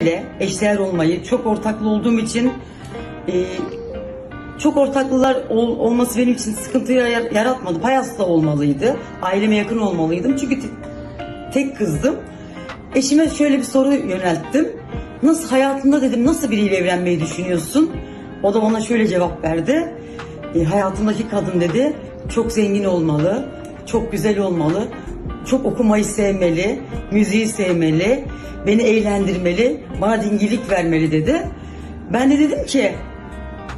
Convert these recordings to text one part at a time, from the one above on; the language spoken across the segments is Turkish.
ile eşdeğer olmayı çok ortaklı olduğum için e, çok ortaklılar ol- olması benim için sıkıntı yar- yaratmadı. Payasla olmalıydı. Aileme yakın olmalıydım. Çünkü te- tek kızdım. Eşime şöyle bir soru yönelttim. Nasıl hayatında dedim nasıl biriyle evlenmeyi düşünüyorsun? O da bana şöyle cevap verdi. E, hayatımdaki kadın dedi çok zengin olmalı, çok güzel olmalı, çok okumayı sevmeli, müziği sevmeli, beni eğlendirmeli, bana dingilik vermeli dedi. Ben de dedim ki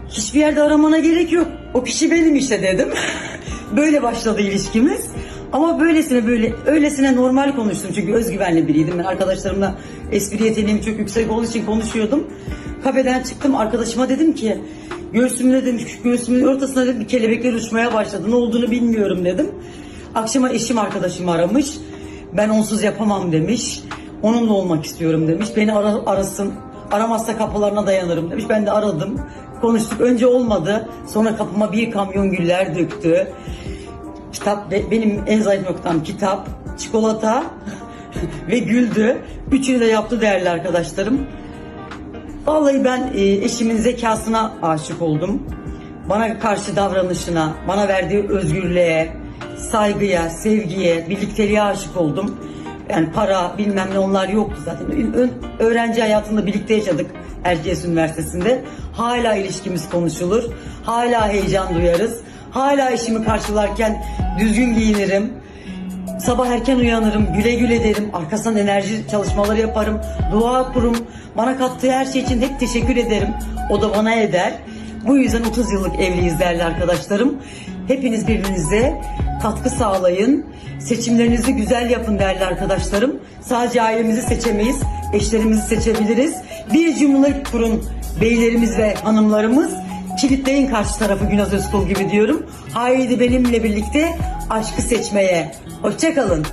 hiçbir yerde aramana gerek yok. O kişi benim işte dedim. böyle başladı ilişkimiz. Ama böylesine böyle öylesine normal konuştum çünkü özgüvenli biriydim. Ben arkadaşlarımla espri yeteneğim çok yüksek olduğu için konuşuyordum. Kafeden çıktım arkadaşıma dedim ki göğsümde dedim göğsümün ortasına dedim kelebekler uçmaya başladı. Ne olduğunu bilmiyorum dedim. Akşama eşim arkadaşım aramış. Ben onsuz yapamam demiş. Onunla olmak istiyorum demiş. Beni ara- arasın. Aramazsa kapılarına dayanırım demiş. Ben de aradım. Konuştuk. Önce olmadı. Sonra kapıma bir kamyon güller döktü. Kitap be- benim en zayıf noktam kitap, çikolata ve güldü. Üçünü de yaptı değerli arkadaşlarım. Vallahi ben e, eşimin zekasına aşık oldum. Bana karşı davranışına, bana verdiği özgürlüğe, saygıya, sevgiye, birlikteliğe aşık oldum. Yani para bilmem ne onlar yoktu zaten. Ö- öğrenci hayatında birlikte yaşadık Erciyes Üniversitesi'nde. Hala ilişkimiz konuşulur. Hala heyecan duyarız. Hala eşimi karşılarken düzgün giyinirim. Sabah erken uyanırım, güle güle derim, arkasından enerji çalışmaları yaparım, dua kurum. Bana kattığı her şey için hep teşekkür ederim. O da bana eder. Bu yüzden 30 yıllık evliyiz değerli arkadaşlarım. Hepiniz birbirinize katkı sağlayın. Seçimlerinizi güzel yapın değerli arkadaşlarım. Sadece ailemizi seçemeyiz, eşlerimizi seçebiliriz. Bir cumhuriyet kurun beylerimiz ve hanımlarımız. Kilitleyin karşı tarafı Günaz Özkul gibi diyorum. Haydi benimle birlikte aşkı seçmeye. Hoşçakalın.